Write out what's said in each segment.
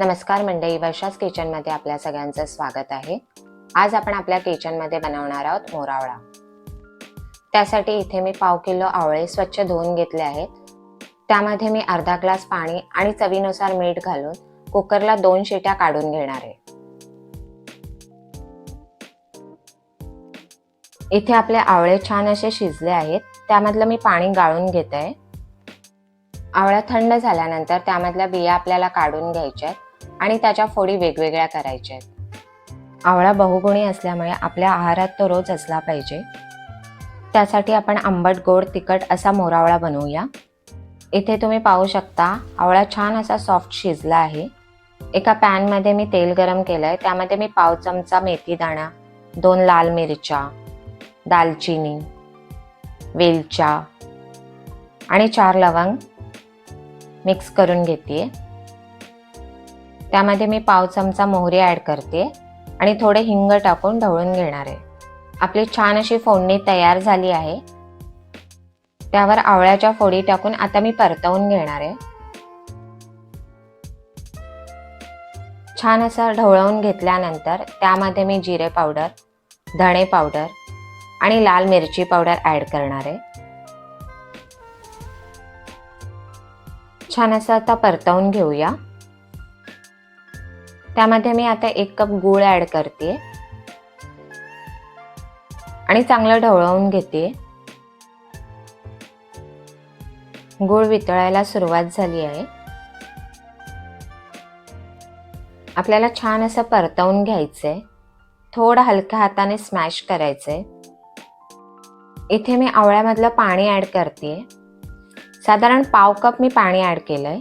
नमस्कार मंडळी वर्षाच किचनमध्ये आपल्या सगळ्यांचं स्वागत आहे. आज आपण आपल्या किचनमध्ये बनवणार आहोत मोरावळा. त्यासाठी इथे मी पाव किलो आवळे स्वच्छ धुवून घेतले आहेत. त्यामध्ये मी अर्धा ग्लास पाणी आणि चवीनुसार मीठ घालून कुकरला दोन शिट्या काढून घेणार आहे. इथे आपले आवळे छान असे शिजले आहेत. त्यामधलं मी पाणी गाळून घेत. आहे आवळा थंड झाल्यानंतर त्यामधल्या बिया आपल्याला काढून घ्यायच्या आहेत. आणि त्याच्या फोडी वेगवेगळ्या करायच्या आहेत. आवळा बहुगुणी असल्यामुळे आपल्या आहारात तो रोज असला पाहिजे. त्यासाठी आपण आंबट गोड तिखट असा मोरावळा बनवूया. इथे तुम्ही पाहू शकता आवळा छान असा सॉफ्ट शिजला आहे. एका पॅनमध्ये मी तेल गरम केलं आहे त्यामध्ये मी पाव चमचा मेथी दाणा दोन लाल मिरच्या दालचिनी वेलच्या आणि चार लवंग मिक्स करून घेते त्यामध्ये मी पाव चमचा मोहरी ॲड करते आणि थोडे हिंग टाकून ढवळून घेणार आहे. आपली छान अशी फोडणी तयार झाली आहे. त्यावर आवळ्याच्या फोडी टाकून आता मी परतवून घेणार आहे. छान असं ढवळवून घेतल्यानंतर त्यामध्ये मी जिरे पावडर धणे पावडर आणि लाल मिरची पावडर ॲड करणार आहे. छान असं आता परतवून घेऊया. त्यामध्ये मी आता एक कप गूळ ॲड करते. आणि चांगलं ढवळवून घेते. गूळ वितळायला सुरुवात झाली आहे. आपल्याला छान असं परतवून घ्यायचंय. थोडं हलक्या हाताने स्मॅश करायचंय. इथे मी आवळ्यामधलं पाणी ॲड करते. साधारण पाव कप मी पाणी ॲड केलंय.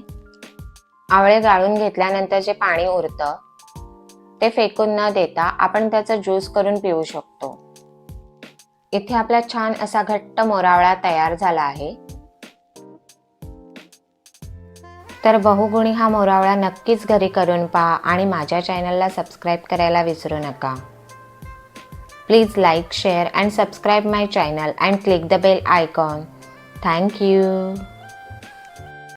आवळे गाळून घेतल्यानंतर जे पाणी उरतं ते फेकून न देता आपण त्याचा ज्यूस करून पिऊ शकतो. इथे आपला छान असा घट्ट मोरावळा तयार झाला आहे. तर बहुगुणी हा मोरावळा नक्कीच घरी करून पहा आणि माझ्या चॅनलला सबस्क्राईब करायला विसरू नका. Please like share and subscribe my channel and click the bell icon. Thank you